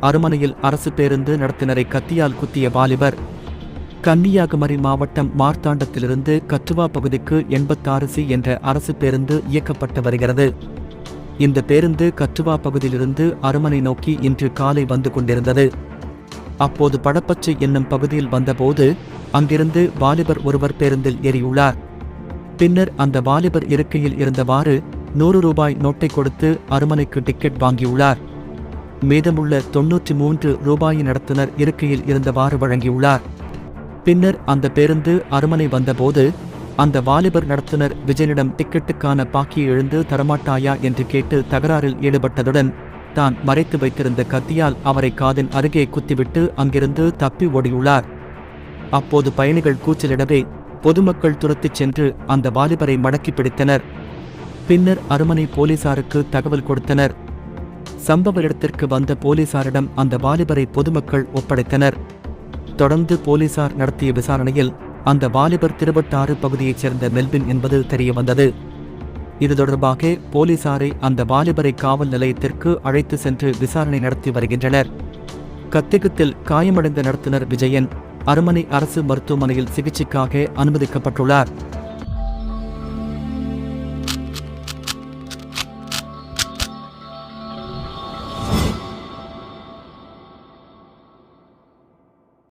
அருமனையில் அரசு பேருந்து நடத்தினரை கத்தியால் குத்திய வாலிபர். கன்னியாகுமரி மாவட்டம் மார்த்தாண்டத்திலிருந்து கத்துவா பகுதிக்கு எண்பத்தாறு சி என்ற அரசு பேருந்து இயக்கப்பட்டு வருகிறது. இந்த பேருந்து கத்துவா பகுதியிலிருந்து அருமனை நோக்கி இன்று காலை வந்து கொண்டிருந்தது. அப்போது படப்பச்சை என்னும் பகுதியில் வந்தபோது அங்கிருந்து வாலிபர் ஒருவர் பேருந்தில் ஏறியுள்ளார். பின்னர் அந்த வாலிபர் இருக்கையில் இருந்தவாறு நூறு ரூபாய் நோட்டை கொடுத்து அருமனைக்கு டிக்கெட் வாங்கியுள்ளார். மீதமுள்ள தொன்னூற்றி மூன்று ரூபாய் நடத்துனர் இருக்கையில் இருந்தவாறு வழங்கியுள்ளார். பின்னர் அந்த பேருந்து அருமனை வந்தபோது அந்த வாலிபர் நடத்துனர் விஜயனிடம் டிக்கெட்டுக்கான பாக்கியை எழுந்து தரமாட்டாயா என்று கேட்டு தகராறில் ஈடுபட்டதுடன் தான் மறைத்து வைத்திருந்த கத்தியால் அவரை காதின் அருகே குத்திவிட்டு அங்கிருந்து தப்பி ஓடியுள்ளார். அப்போது பயணிகள் கூச்சலிடவே பொதுமக்கள் துரத்திச் சென்று அந்த வாலிபரை மடக்கி பிடித்தனர். பின்னர் அருமனை போலீசாருக்கு தகவல் கொடுத்தனர். சம்பவ இடத்திற்கு வந்த போலீசாரிடம் அந்த வாலிபரை பொதுமக்கள் ஒப்படைத்தனர். தொடர்ந்து போலீசார் நடத்திய விசாரணையில் அந்த வாலிபர் திருவட்டாறு பகுதியைச் சேர்ந்த மெல்பின் என்பது தெரியவந்தது. இது தொடர்பாக போலீசாரை அந்த வாலிபரை காவல் நிலையத்திற்கு அழைத்து சென்று விசாரணை நடத்தி வருகின்றனர். கத்திகத்தில் காயமடைந்த நடத்துனர் விஜயன் அருமனை அரசு மருத்துவமனையில் சிகிச்சைக்காக அனுமதிக்கப்பட்டுள்ளார்.